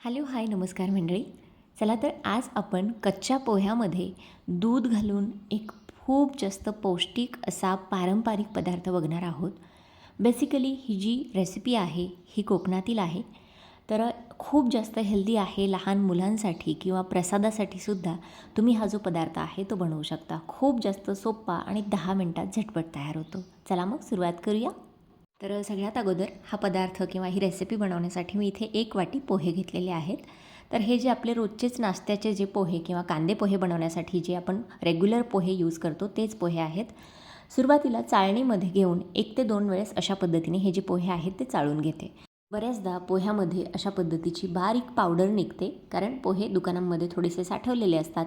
Hello hi नमस्कार मंडळी. चला तर आज आपण कच्च्या पोह्यामध्ये दूध घालून एक खूप जास्त पौष्टिक असा पारंपरिक पदार्थ बघणार आहोत. बेसिकली ही जी रेसिपी आहे ही कोकणातील आहे. तर खूप जास्त हेल्दी आहे लहान मुलांसाठी किंवा प्रसादासाठी सुद्धा तुम्ही हा जो पदार्थ आहे तो बनवू शकता. खूप जास्त सोपा आणि दहा मिनटात झटपट तयार होतो. चला मग सुरुवात करूया. तर सगळ्यात अगोदर हा पदार्थ किंवा ही रेसिपी बनवण्यासाठी मी इथे एक वाटी पोहे घेतलेले आहेत. तर हे जे आपले रोजचेच नाश्त्याचे जे पोहे किंवा कांदे पोहे बनवण्यासाठी जे आपण रेग्युलर पोहे यूज करतो तेच पोहे आहेत. सुरुवातीला चाळणीमध्ये घेऊन एक ते दोन वेळेस अशा पद्धतीने हे जे पोहे आहेत ते चाळून घेते. बऱ्याचदा पोह्यामध्ये अशा पद्धतीची बारीक पावडर निघते कारण पोहे दुकानांमध्ये थोडेसे साठवलेले असतात.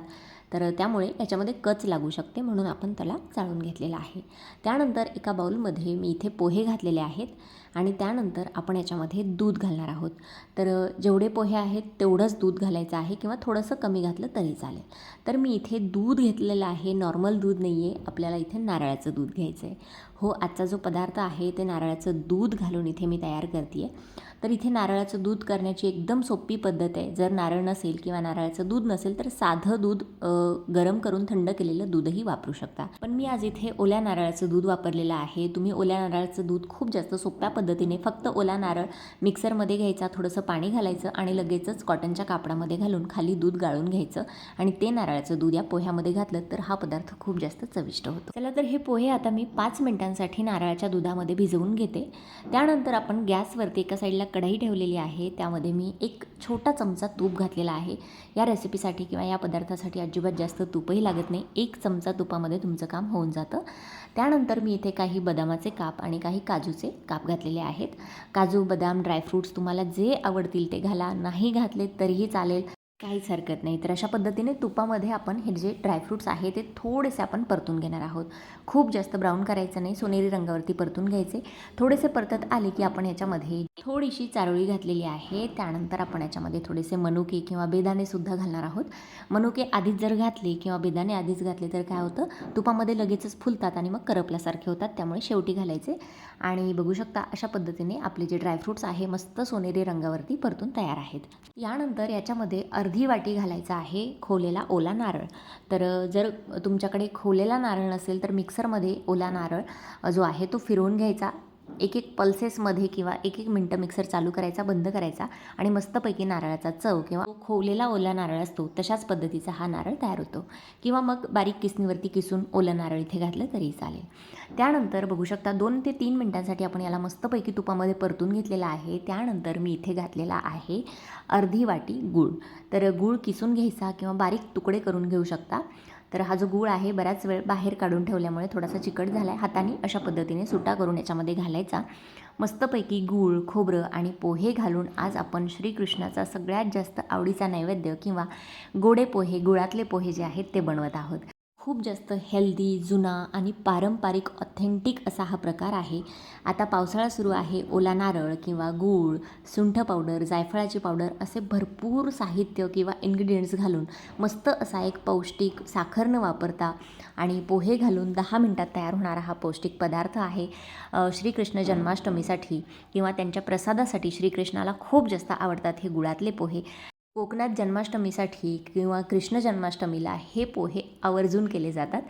तर त्यामुळे याच्यामध्ये कच लागू शकते म्हणून आपण त्याला चाळून घेतलेला आहे. त्यानंतर एका बाऊलमध्ये मी इथे पोहे घातलेले आहेत आणि त्यानंतर आपण याच्यामध्ये दूध घालणार आहोत. तर जेवढे पोहे आहेत तेवढंच दूध घालायचं आहे किंवा थोडंसं कमी घातलं तरी चालेल. तर मी इथे दूध घेतलेलं आहे नॉर्मल दूध नाही आहे आपल्याला इथे नारळाचं दूध घ्यायचं आहे. हो आजचा जो पदार्थ आहे ते नारळाचं दूध घालून इथे मी तयार करते आहे तर इथे नारळाचं दूध करण्याची एकदम सोपी पद्धत आहे. जर नारळ नसेल किंवा नारळाचं दूध नसेल तर साधं दूध गरम करून थंड केलेलं दूधही वापरू शकता. पण मी आज इथे ओल्या नारळाचं दूध वापरलेलं आहे. तुम्ही ओल्या नारळाचं दूध खूप जास्त सोप्या पद्धतीने फक्त ओला नारळ मिक्सरमध्ये घ्यायचा थोडंसं पाणी घालायचं आणि लगेचच कॉटनच्या कापडामध्ये घालून खाली दूध गाळून घ्यायचं आणि ते नारळाचं दूध या पोह्यामध्ये घातलं तर हा पदार्थ खूप जास्त चविष्ट होतो. चला तर हे पोहे आता मी पाच मिनिटांसाठी नारळाच्या दुधामध्ये भिजवून घेते. त्यानंतर आपण गॅसवरती एका साईडला कढाई ठेवलेली आहे. त्यामध्ये मी एक छोटा चमचा तूप घातलेला आहे. या रेसिपीसाठी किंवा या पदार्थासाठी अजिबात जास्त तूपही लागत नाही. एक चमचा तुपामध्ये तुमचं काम होऊन जातं. त्यानंतर मी इथे काही बदामाचे काप आणि काही काजूचे काप घातलेले आहेत. काजू बदाम ड्रायफ्रूट्स तुम्हाला जे आवडतील ते घाला. नाही घातले तरीही चालेल. काहीच हरकत नाही. तर अशा पद्धतीने तुपामध्ये आपण हे जे ड्रायफ्रूट्स आहे ते थोडेसे आपण परतून घेणार आहोत. खूप जास्त ब्राऊन करायचं नाही सोनेरी रंगावरती परतून घ्यायचे. थोडेसे परतत आले की आपण याच्यामध्ये थोडीशी चारोळी घातलेली आहे. त्यानंतर आपण याच्यामध्ये थोडेसे मनुके किंवा बेदाणेसुद्धा घालणार आहोत. मनुके आधीच जर घातले किंवा बेदाणे आधीच घातले तर काय होतं? तुपामध्ये लगेचच फुलतात आणि मग करपल्यासारखे होतात. त्यामुळे शेवटी घालायचे. आणि बघू शकता अशा पद्धतीने आपले जे ड्रायफ्रूट्स आहे मस्त सोनेरी रंगावरती परतून तयार आहेत. यानंतर याच्यामध्ये अर् वाटी घालायचा आहे खोलेला ओला नारळ. तर जर तुमच्याकडे खोलेला नारळ नसेल तर मिक्सरमध्ये ओला नारळ जो आहे तो फिरवून घ्यायचा. एक एक पल्सेसमध्ये किंवा एक एक मिनटं मिक्सर चालू करायचा बंद करायचा आणि मस्तपैकी नारळाचा चव किंवा खोवलेला ओला नारळ असतो तशाच पद्धतीचा हा नारळ तयार होतो. किंवा मग बारीक किसणीवरती किसून ओलं नारळ इथे घातलं तरी चालेल. त्यानंतर बघू शकता दोन ते तीन मिनटांसाठी आपण याला मस्तपैकी तुपामध्ये परतून घेतलेला आहे. त्यानंतर मी इथे घातलेला आहे अर्धी वाटी गूळ. तर गूळ किसून घ्यायचा किंवा बारीक तुकडे करून घेऊ शकता. तर हा जो गूळ आहे बऱ्याच वेळ बाहेर काढून ठेवल्यामुळे थोडासा चिकट झाला आहे हाताने अशा पद्धतीने सुटा करून याच्यामध्ये घालायचा. मस्तपैकी गूळ खोबरं आणि पोहे घालून आज आपण श्रीकृष्णाचा सगळ्यात जास्त आवडीचा नैवेद्य किंवा गोडे पोहे गुळातले पोहे जे आहेत ते बनवत आहोत. खूप जास्त हेल्दी जुना आणि पारंपरिक ऑथेंटिक असा हा प्रकार आहे. आता पावसाळा सुरू आहे. ओला नारळ किंवा गूळ सुंठ पावडर जायफळाची पावडर असे भरपूर साहित्य किंवा इन्ग्रेडियंट्स घालून मस्त असा एक पौष्टिक साखर न वापरता आणि पोहे घालून दहा मिनटात तयार होणारा हा पौष्टिक पदार्थ आहे श्रीकृष्ण जन्माष्टमीसाठी किंवा त्यांच्या प्रसादासाठी श्रीकृष्णाला खूप जास्त आवडतात हे गुळातले पोहे. कोकणात जन्माष्टमीसाठी किंवा कृष्ण जन्माष्टमीला हे पोहे आवर्जून केले जातात.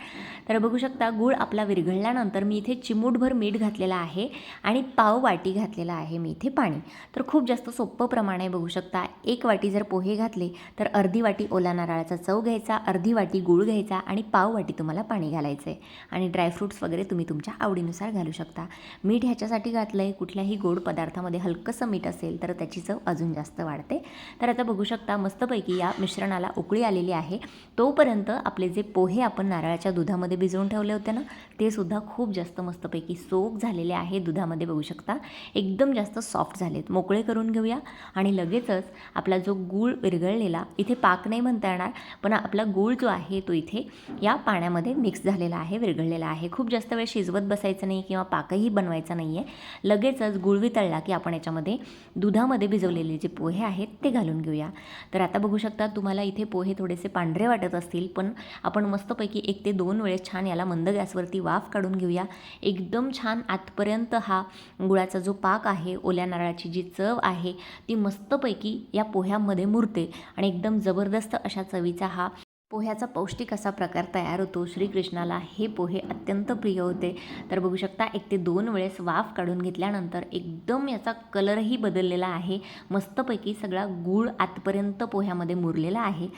तर बघू शकता गूळ आपला विरघळल्यानंतर मी इथे चिमूटभर मीठ घातलेला आहे आणि पाव वाटी घातलेला आहे मी इथे पाणी. तर खूप जास्त सोपं प्रमाण आहे बघू शकता एक वाटी जर पोहे घातले तर अर्धी वाटी ओला नारळाचा चव घ्यायचा अर्धी वाटी गूळ घ्यायचा आणि पाव वाटी तुम्हाला पाणी घालायचं आहे आणि ड्रायफ्रूट्स वगैरे तुम्ही तुमच्या आवडीनुसार घालू शकता. मीठ ह्याच्यासाठी घातलं आहे कुठल्याही गोड पदार्थामध्ये हलकंसं मीठ असेल तर त्याची चव अजून जास्त वाढते. तर आता बघू शकता शकता मस्तपैकी या मिश्रणाला उकळी आलेली आहे. तोपर्यंत आपले जे पोहे आपण नारळाच्या दुधामध्ये भिजवून ठेवले होते ना ते सुद्धा खूप जास्त मस्तपैकी सोक झालेले आहे दुधामध्ये बघू शकता. एकदम जास्त सॉफ्ट झालेत. मोकळे करून घेऊया. आणि लगेचच आपला जो गूळ विरघळलेला इथे पाक नाही म्हणता येणार पण आपला गूळ जो आहे तो इथे या पाण्यामध्ये मिक्स झालेला आहे विरघळलेला आहे. खूप जास्त वेळ शिजवत बसायचं नाही किंवा पाकही बनवायचा नाही आहे लगेचच गुळ वितळला की आपण याच्यामध्ये दुधामध्ये भिजवलेले जे पोहे आहेत ते घालून घेऊया. तर आता बघू शकता तुम्हाला इथे पोहे थोडेसे पांढरे वाटत असतील पण आपण मस्तपैकी एक ते दोन वेळेस छान याला मंद गॅसवरती वाफ काढून घेऊया. एकदम छान आतपर्यंत हा गुळाचा जो पाक आहे ओल्या नारळाची जी चव आहे ती मस्तपैकी या पोह्यामध्ये मुरते आणि एकदम जबरदस्त अशा चवीचा हा पोह्याचा पौष्टिक असा प्रकार तयार होतो. श्रीकृष्णाला हे पोहे अत्यंत प्रिय होते. तर बघू शकता एक ते दोन वेळेस वाफ काढून घेतल्यानंतर एकदम याचा कलरही बदललेला आहे. मस्तपैकी सगळा गूळ आतपर्यंत पोह्यामध्ये मुरलेला आहे.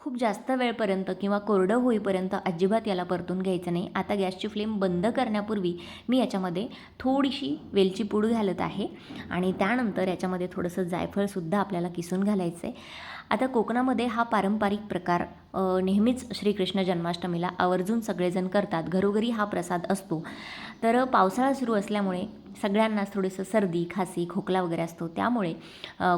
खूप जास्त वेळपर्यंत किंवा कोरडं होईपर्यंत अजिबात याला परतून घ्यायचं नाही. आता गॅसची फ्लेम बंद करण्यापूर्वी मी याच्यामध्ये थोडीशी वेलची पूड घालत आहे आणि त्यानंतर याच्यामध्ये थोडंसं जायफळसुद्धा आपल्याला किसून घालायचं आहे. आता कोकणामध्ये हा पारंपरिक प्रकार नेहमीच श्रीकृष्ण जन्माष्टमीला आवर्जून सगळेजण करतात. घरोघरी हा प्रसाद असतो. तर पावसाळा सुरू असल्यामुळे सगळ्यांनाच थोडंसं सर्दी खासी खोकला वगैरे असतो. त्यामुळे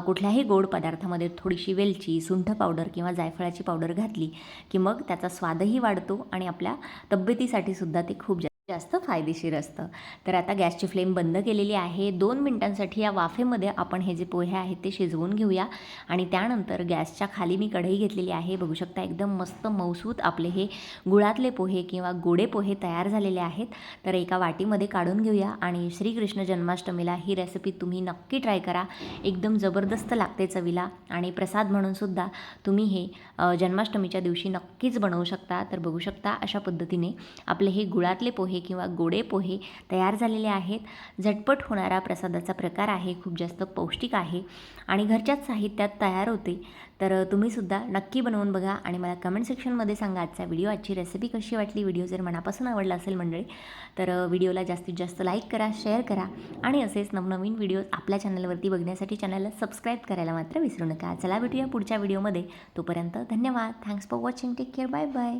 कुठल्याही गोड पदार्थामध्ये थोडीशी वेलची सुंठ पावडर किंवा जायफळाची पावडर घातली की मग त्याचा स्वादही वाढतो आणि आपल्या तब्येतीसाठी सुद्धा ते खूप जा जास्त फायदेशीर असतं. तर आता गॅसची फ्लेम बंद केलेली आहे. दोन मिनटांसाठी या वाफेमध्ये आपण हे जे पोहे आहेत ते शिजवून घेऊया. आणि त्यानंतर गॅसच्या खाली मी कढई घेतलेली आहे. बघू शकता एकदम मस्त मौसूत आपले हे गुळातले पोहे किंवा गोडे पोहे तयार झालेले आहेत. तर एका वाटीमध्ये काढून घेऊया. आणि श्रीकृष्ण जन्माष्टमीला ही रेसिपी तुम्ही नक्की ट्राय करा. एकदम जबरदस्त लागते चवीला. आणि प्रसाद म्हणूनसुद्धा तुम्ही हे जन्माष्टमीच्या दिवशी नक्कीच बनवू शकता. तर बघू शकता अशा पद्धतीने आपले हे गुळातले पोहे पोहे किंवा गोडे पोहे तयार झालेले आहेत. झटपट होणारा प्रसादाचा प्रकार आहे. खूप जास्त पौष्टिक आहे आणि घरच्याच साहित्यात तयार होते. तर तुम्हीसुद्धा नक्की बनवून बघा आणि मला कमेंट सेक्शनमध्ये सांगा आजचा व्हिडिओ आजची रेसिपी कशी वाटली? व्हिडिओ जर मनापासून आवडला असेल मंडळी तर व्हिडिओला जास्तीत जास्त लाईक करा शेअर करा आणि असेच नवनवीन व्हिडिओज आपल्या चॅनलवरती बघण्यासाठी चॅनलला सबस्क्राईब करायला मात्र विसरू नका. चला भेटूया पुढच्या व्हिडिओमध्ये तोपर्यंत धन्यवाद. Thanks for watching take care bye bye